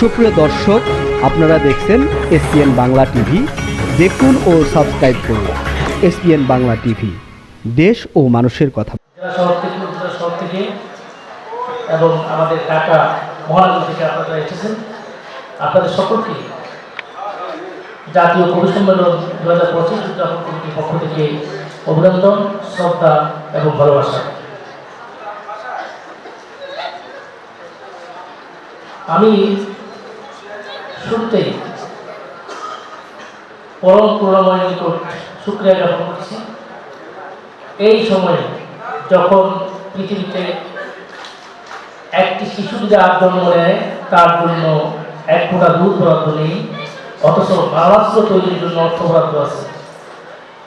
সুপ্রিয় দর্শক, আপনারা দেখছেন এসপিএন বাংলা টিভি। দেখুন ও সাবস্ক্রাইব করুন এসপিএন বাংলা টিভি। দেশ ও মানুষের কথা। শহর থেকে এবং আমাদের ঢাকা মহানগর থেকে আপনারা এসেছেন। আপনাদের সকলকে জাতীয় কবি সম্মেলন দু হাজার পঁচিশ উদযাপন কমিটির পক্ষ থেকে অভিনন্দন, শ্রদ্ধা এবং ভালোবাসা। আমি শুরুতেই পরম করুণাময় নিকট শুক্রিয়া জ্ঞাপন করছি এই সময়ে যখন পৃথিবীতে একটি শিশু যদি আট জন্ম নেয়, তার জন্য এক ফোঁটা দুধ বরাদ্দ নেই, অথচ মানবাস্ত্র তৈরির জন্য অর্থ বরাদ্দ আছে।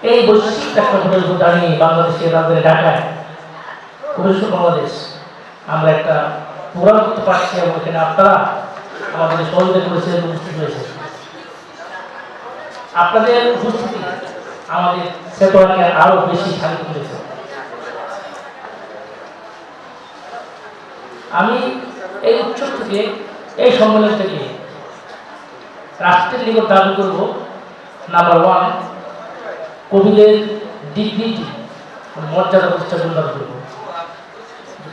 এই বৈশ্বিক প্রেক্ষাপটের উপর দাঁড়িয়ে বাংলাদেশের রাজধানী ঢাকায়, পরিবেশ বাংলাদেশ। আমরা একটা প্রোগ্রাম করতে পারছি এবং এখানে আপনারা আমাদের সহযোগিতা করেছেন উপস্থিত হয়েছে। আপনাদের উপস্থিতি আমাদের চেতনাকে আরও বেশি শান্ত করেছে। আমি এই উৎসব থেকে, এই সম্মেলন থেকে রাষ্ট্রের নিকট দাবি করব নাম্বার ওয়ান কবিদের ডিগনিটি মর্যাদা প্রতিষ্ঠা জন্য দাবি করব।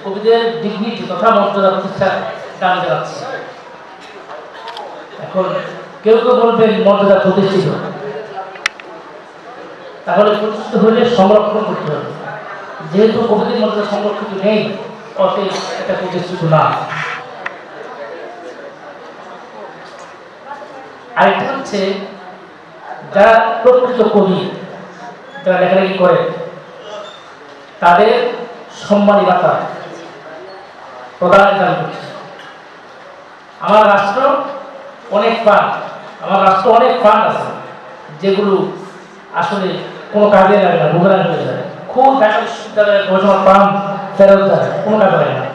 কবিদের ডিগনিটি তথা মর্যাদা প্রতিষ্ঠার দাবি জানাচ্ছি। এখন কেউ কেউ বলবেন মর্যাদা প্রতিষ্ঠিত। তাহলে প্রতিষ্ঠিত হলে সংরক্ষণ করতে হবে। যেহেতু কবিদের মধ্যে সংরক্ষিত নেই, অতএব এটা প্রতিষ্ঠিত না। আরেকটা হচ্ছে, যারা প্রকৃত কবি, যারা লেখালেখি করে তাদের সম্মানী ভাতা প্রদানের করছে। আমার রাষ্ট্র অনেক ফান্ড আমার রাষ্ট্র অনেক ফান্ড আছে, যেগুলো আসলে কোনো কাজে লাগে না বুমেরাং হয়ে যায়। খুব ঢাকা বিশ্ববিদ্যালয়ের গবেষণা ফান্ড ফেরত দেয় কোনো কাজে লাগে না।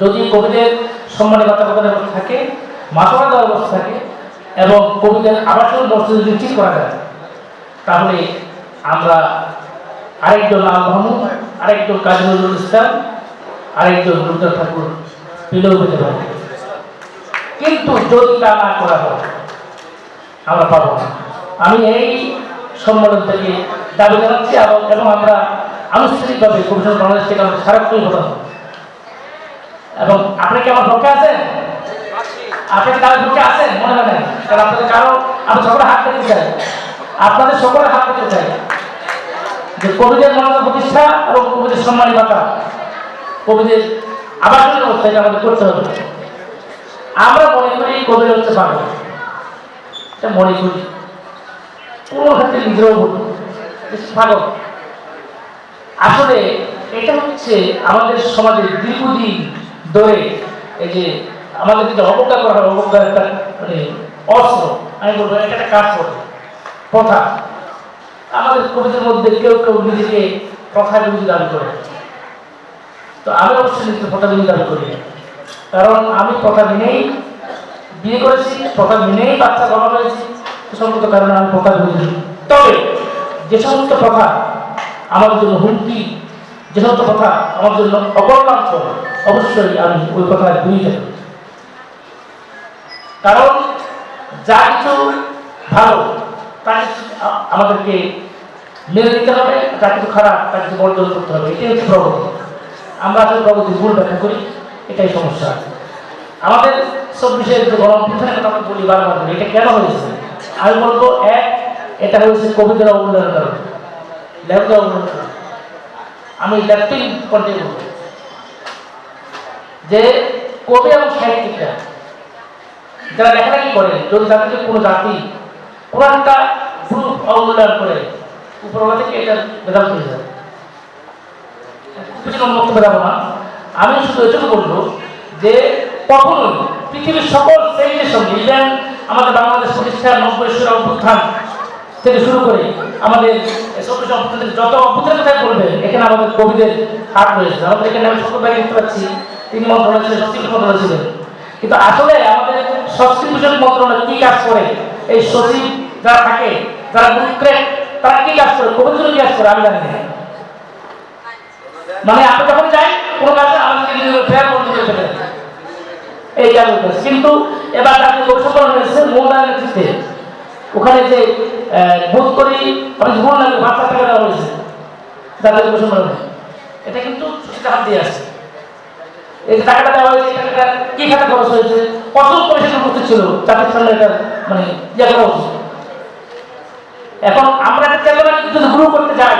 যদি কবিদের সম্মানী ভাতা প্রদানের ব্যবস্থা থাকে মাসোয়া দেওয়ার ব্যবস্থা থাকে, এবং কবিদের আবাসন ব্যবস্থা যদি ঠিক করা যায়, তাহলে আমরা আরেকজন লাল মাহমুদ, আরেকজন কাজী নজরুল ইসলাম, আরেকজন রবীন্দ্রনাথ ঠাকুর পেলেও পেতে পারি কিন্তু যদি তা না করা হয়, আমরা পাবো আমি এই সম্মেলন থেকে দাবি জানাচ্ছি এবং আমরা আনুষ্ঠানিকভাবে কমিশন বাংলাদেশ থেকে আমরা সারাক্ষণই প্রদান এবং আপনি কি আমার পক্ষে আছেন? আপনি কি পক্ষে আছেন? মনে হয় কারণ আপনাদের কারও আমি সকলে হাত পেতে চাই। আপনাদের সকলে হাত পেতে চাই। যে কবিদের মনোনয়ন প্রতিষ্ঠা এবং কবিদের সম্মানী ভাতা, কবিদের আবাসন ব্যবস্থা এটা আমাদের করতে হবে। আমরা মনে করি কবির হচ্ছে এটা মনে করি। কোনো ক্ষেত্রে নিজেও বলি পাগল আসলে এটা হচ্ছে আমাদের সমাজে দীর্ঘদিন ধরে এই যে আমাদের কিন্তু অবজ্ঞা করা হয় অবজ্ঞার একটা মানে অস্ত্র, আমি বলব এটা একটা কাজ করে। প্রথা। আমাদের কবিদের মধ্যে কেউ কেউ নিজেকে প্রথা বিরোধী দাবি করে। তো আমি অবশ্যই নিজেকে প্রথা বিরোধী দাবি করি। না। কারণ আমি প্রথা মেনেই বিয়ে করেছি, প্রথা মেনেই বাচ্চা বড় করেছি সমস্ত কারণে আমি প্রথা বিরোধী তবে যে সমস্ত প্রথা আমার জন্য হুমকি, যে সমস্ত কথা আমার জন্য অকল্যাণকর, অবশ্যই আমি ওই কথার বিরোধিতা করি কারণ যা কিছু ভালো, তা আমাদেরকে মেনে নিতে হবে, যা কিছু খারাপ, তা কিছু বর্জন করতে হবে, এটাই হচ্ছে প্রগতি। আমরা আসলে প্রগতি ভুল ব্যাখ্যা করি। এটাই সমস্যা। আমাদের চব্বিশের যে গরম পিছনের কথা আমরা বলি বারবার বলি, এটা কেন হয়েছে? আমি বলব, এক, এটা হয়েছে কবিদের অবমূল্যায়নের কারণে। লেখকের অবমূল্যায়নের কারণে। আমি ল্যাপটিং পর্যায়ে বলব যে কবি এবং সাহিত্যিকরা, যারা লেখালেখি করে, যদি তাদেরকে কোনো জাতি, কোনো একটা গ্রুপ অবমূল্যায়ন করে, উপরওয়ালা থেকে এটা বেদান্ত হয়ে যায়। কিছু বক্তব্য যাব না। আমি শুধু এটুকু বলব যে কখনোই পৃথিবীর সকল শ্রেণির সঙ্গে ইভেন আমাদের বাংলাদেশ প্রতিষ্ঠার নব্বই সুর অভ্যুত্থান থেকে শুরু করে আমাদের যত অভ্যুত্থানের কথাই বলবে এখানে আমাদের কবিদের হাত রয়েছে। আমাদের এখানে আমি সকল ভাই দেখতে পাচ্ছি, তিনি মন্ত্রণালয় ছিলেন, সংস্কৃতি মন্ত্রণালয় ছিলেন। কিন্তু আসলে আমাদের সংস্কৃতি বিষয়ক মন্ত্রণালয় কি কাজ করে? এই সচিব যারা থাকে, যারা বুকক্রেট তারা কি কাজ করে? কবির জন্য কি কাজ করে? আমি জানি না। মানে আপনি যখন যাই কোনো কাজে আমাদেরকে ফেয়ার কিন্তু এবার তাকে বৈষম্য হয়েছে মোহনার নেতৃত্বে ওখানে যে বোধ করি ভুল লাগে পাঁচ টাকা দেওয়া হয়েছে। যাদের কিন্তু হাত আসছে। এই টাকাটা দেওয়া হয়েছে টাকাটা কি খাতে হয়েছে? কত পয়সা উপস্থিত ছিল? চাকরির সামনে এটা মানে ইয়ে এখন আমরা একটা চেতনা যদি গ্রহ করতে যাই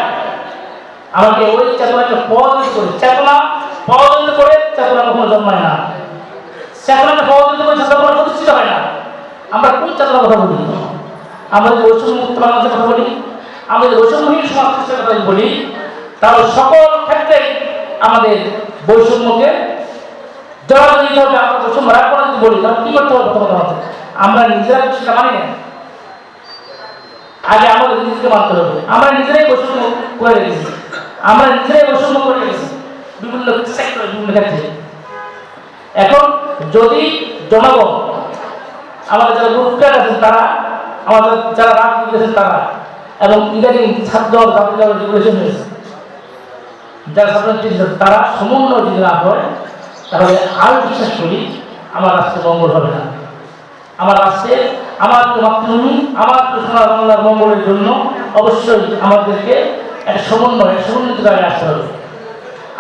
আমাকে ওই চেতনাকে পরাজিত করে চেতনা পরাজিত করে চেতনা কখনো জন্মায় না। চেতনাকে পরাজিত করে চেতনা প্রতিষ্ঠিত হয় না। আমরা কোন চেতনার কথা বলি? আমরা যদি বৈষম্য মুক্ত কথা বলি, আমরা যদি বৈষম্যহীন সমাজ কথা বলি, তাহলে সকল ক্ষেত্রেই আমাদের বৈষম্যকে জবাব দিতে হবে আমরা বৈষম্য না যদি বলি, তাহলে কি করতে হবে প্রথমত আমাদের আমরা নিজেরা সেটা মানি না? আগে আমাদের নিজেকে মানতে হবে। আমরা নিজেরাই বৈষম্য করে রেখেছি। আমরা নিজেরাই বৈষম্য করে রেখেছি। বিভিন্ন সেক্টর বিভিন্ন ক্ষেত্রে। এখন যদি জনগণ আমাদের যারা গ্রুপকার আছেন তারা, আমাদের যারা রাজনীতি আছেন তারা, এবং ইদানিং ছাত্র ছাত্র রেগুলেশন হয়েছে, যারা ছাত্রছাত্রী তারা সমন্বয় যদি না হয়, তাহলে আমি বিশ্বাস করি আমার রাষ্ট্র মঙ্গল হবে না। আমার রাষ্ট্রে আমার মাতৃভূমি, আমার সোনার বাংলার মঙ্গলের জন্য অবশ্যই আমাদেরকে একটা সমন্বয় সমন্বিত জায়গায় আসতে হবে।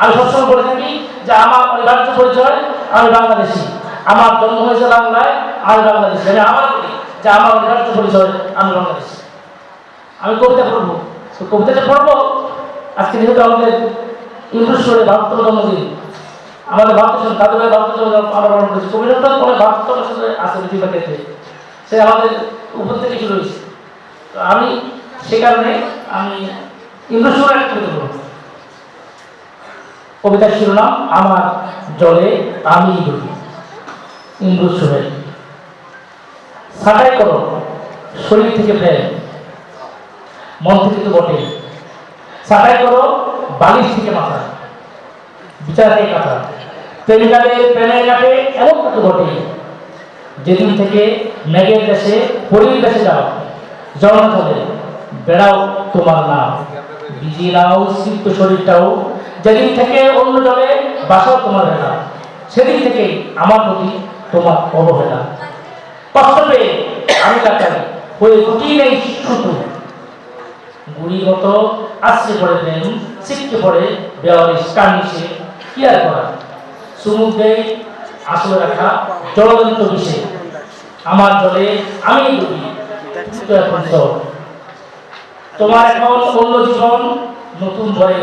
আমি সবসময় বলে থাকি যে আমার অনিবার্য পরিচয়, আমি বাংলাদেশি। আমার জন্ম হয়েছে বাংলায়, আমি বাংলাদেশি। আমি আমার বলি যে আমার অনিবার্য পরিচয়, আমি বাংলাদেশি। আমি কবিতা পড়ব। তো কবিতাটা পড়ব। আজকে যেহেতু আমাদের ইন্দ্রেশ্বরে ভারতম জন্মদিন, আমাদের ভারত তাদের ভারত আমরা পালন করেছি কবিতা পরে সাথে আছে বেশিরভাগ ক্ষেত্রে সে আমাদের উপর থেকে শুরু হয়েছে। তো আমি সে কারণে আমি ইন্দ্রেশ্বরে একটা কবিতা পড়ব। কবিতার শিরোনাম, আমার জলে আমি ডুবি। ইন্দ্রস্বরে ছাটাই করো, শরীর থেকে ফেল মন থেকে তো বটে। ছাটাই করো, বালিশ থেকে মাথা। বিচার থেকে কাটা? প্রেমিকাদের প্রেমের কাটে, এমন কত ঘটে যেদিন থেকে মেঘের দেশে, পরীর দেশে যাও, জল চলে বেড়াও তোমার নাম ভিজিয়ে নাও শিল্প শরীরটাও। যেদিন থেকে অন্য জলে বাসাও তোমার বেলা সেদিন থেকে আমার প্রতি তোমার অবহেলা। কষ্ট পেয়ে আমি কাটাই হয়ে গুটি নেই শুধু। গুড়ির মতো আশ্রে পড়ে প্রেম ছিটকে পড়ে বেওয়ারিশ কামিশে কি আর করা সুমুখ দেয় আসলে রাখা জলদন্ত বিষে। আমার জলে আমি ডুবি তোমার এখন অন্য জীবন নতুন ভয়ে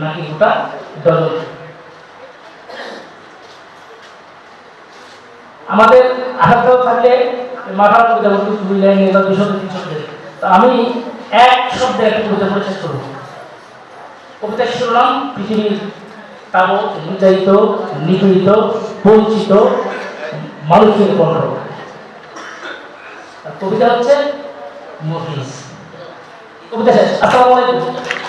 নাকি গোটা ডজন আমাদের আঘাতটাও থাকলে মাথার কবিতা বলতে দুই লাইনে বা শব্দ তিন শব্দে তো আমি এক শব্দে একটা কবিতা বলে শেষ করব। কবিতা শুনলাম পৃথিবীর তাবৎ নির্যাতিত নিপীড়িত, বঞ্চিত, মানুষের আর কবিতা হচ্ছে মফিজ। কবিতা শেষ। আসসালামু আলাইকুম।